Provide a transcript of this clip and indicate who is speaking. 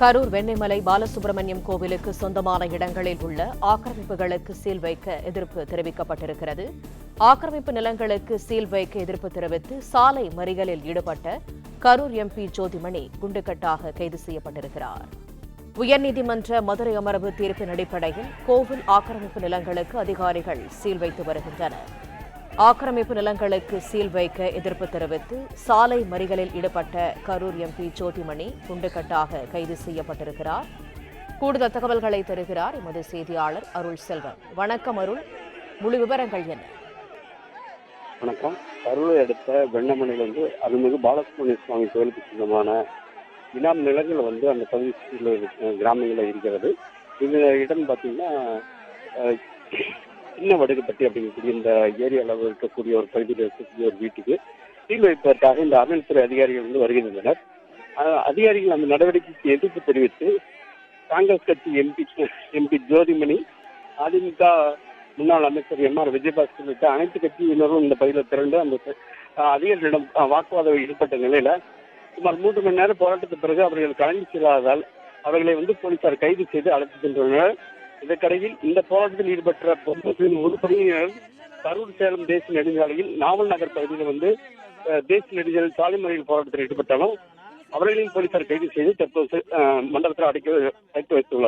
Speaker 1: கரூர் வெண்ணிமலை பாலசுப்பிரமணியம் கோவிலுக்கு சொந்தமான இடங்களில் உள்ள ஆக்கிரமிப்புகளுக்கு சீல் வைக்க எதிர்ப்பு தெரிவிக்கப்பட்டிருக்கிறது. ஆக்கிரமிப்பு நிலங்களுக்கு சீல் வைக்க எதிர்ப்பு தெரிவித்து சாலை மறியலில் ஈடுபட்ட கரூர் எம்பி ஜோதிமணி குண்டுக்கட்டாக கைது செய்யப்பட்டிருக்கிறார். உயர்நீதிமன்ற மதுரை அமர்வு தீர்ப்பின் அடிப்படையில் கோவில் ஆக்கிரமிப்பு நிலங்களுக்கு அதிகாரிகள் சீல் வைத்து வருகின்றனர். ஆக்கிரமிப்பு நிலங்களுக்கு சீல் வைக்க எதிர்ப்பு தெரிவித்து சாலை மறிகளில் ஈடுபட்ட கரூர் எம்பி ஜோதிமணி குண்டுக்கட்டாக கைது செய்யப்பட்டிருக்கிறார். கூடுதல் தகவல்களை தருகிறார் எமது செய்தியாளர் அருள் செல்வன். வணக்கம் அருள். முழு விவரங்கள் என்ன?
Speaker 2: வணக்கம். கரூரை அடுத்த வெண்ணமணிலிருந்து அருள்மிகு பாலசுப்ரமணிய சுவாமி கோயிலுக்கு சொந்தமான இனாம் நிலங்கள் வந்து அந்த பகுதியில் கிராமங்களில் இருக்கிறது. இந்த இடம் பார்த்தீங்கன்னா சின்ன வடுகுப்பட்டி அப்படிங்கக்கூடிய இந்த ஏரியாவில் இருக்கக்கூடிய ஒரு பகுதியில் இருக்கக்கூடிய ஒரு வீட்டுக்கு சீல் வைப்பதற்காக இந்த அறநிலைத்துறை அதிகாரிகள் வந்து வருகின்றனர். அதிகாரிகள் அந்த நடவடிக்கைக்கு எதிர்ப்பு தெரிவித்து காங்கிரஸ் கட்சி எம்பி எம்பி ஜோதிமணி அதிமுக முன்னாள் அமைச்சர் எம் ஆர் விஜயபாஸ்கர் உள்ளிட்ட அனைத்து கட்சியினரும் இந்த பகுதியில் திரண்டு அந்த அதிகாரிகளிடம் அஹ், வாக்குவாதம் ஈடுபட்ட நிலையில சுமார் மூன்று மணி நேரம் போராட்டத்துக்கு பிறகு அவர்கள் கலந்து செல்லாததால் அவர்களை வந்து போலீசார் கைது செய்து அழைத்து சென்றனர். இதற்கிடையில் இந்த போராட்டத்தில் ஈடுபட்ட பொதுமக்களின் ஒரு பகுதியினர் கரூர் சேலம் தேசிய நெடுஞ்சாலையில் நாவல் நகர் பகுதியில் வந்து தேசிய நெடுஞ்சாலை சாலை மறியல் போராட்டத்தில் ஈடுபட்டாலும் அவர்களையும் போலீசார் கைது செய்து தற்போது மண்டலத்தில் அடைக்க அடைத்து வைத்துள்ளார்